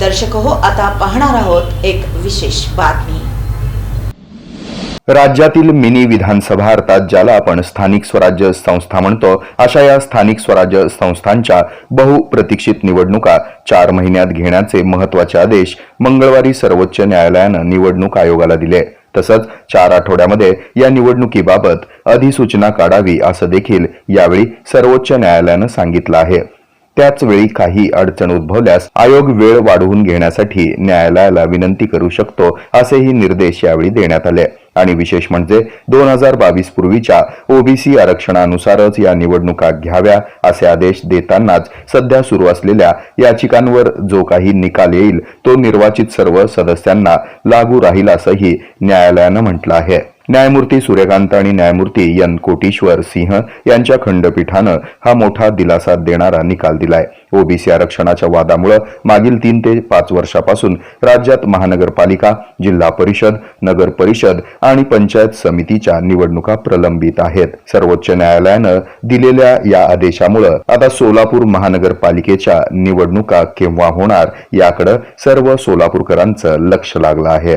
दर्शक हो आता पाहणार आहोत एक विशेष बातमी. राज्यातील मिनी विधानसभा अर्थात ज्याला आपण स्थानिक स्वराज्य संस्था म्हणतो अशा या स्थानिक स्वराज्य संस्थांच्या बहुप्रतीक्षित निवडणुका चार महिन्यात घेण्याचे महत्त्वाचे आदेश मंगळवारी सर्वोच्च न्यायालयानं निवडणूक आयोगाला दिले. तसंच चार आठवड्यामध्ये या निवडणुकीबाबत अधिसूचना काढावी असं देखील यावेळी सर्वोच्च न्यायालयानं सांगितलं आहे. त्याच वेळी काही अडचण उद्भवल्यास आयोग वेळ वाढवून घेण्यासाठी न्यायालयाला विनंती करू शकतो असेही निर्देश यावेळी देण्यात आले. आणि विशेष म्हणजे दोन हजार बावीस पूर्वीच्या ओबीसी आरक्षणानुसारच या निवडणुका घ्याव्या असे आदेश देतानाच सध्या सुरू असलेल्या याचिकांवर जो काही निकाल येईल तो निर्वाचित सर्व सदस्यांना लागू राहील असंही न्यायालयानं म्हटलं आहे. न्यायमूर्ती सूर्यकांत आणि न्यायमूर्ती एन कोटीश्वर सिंह यांच्या खंडपीठानं हा मोठा दिलासा देणारा निकाल दिलाय. ओबीसी आरक्षणाच्या वादामुळे मागील तीन ते पाच वर्षापासून राज्यात महानगरपालिका जिल्हा परिषद नगर परिषद आणि पंचायत समितीच्या निवडणुका प्रलंबित आहेत. सर्वोच्च न्यायालयानं दिलेल्या या आदेशामुळं आता सोलापूर महानगरपालिकेच्या निवडणुका केव्हा होणार याकडे सर्व सोलापूरकरांचं लक्ष लागलं आहे.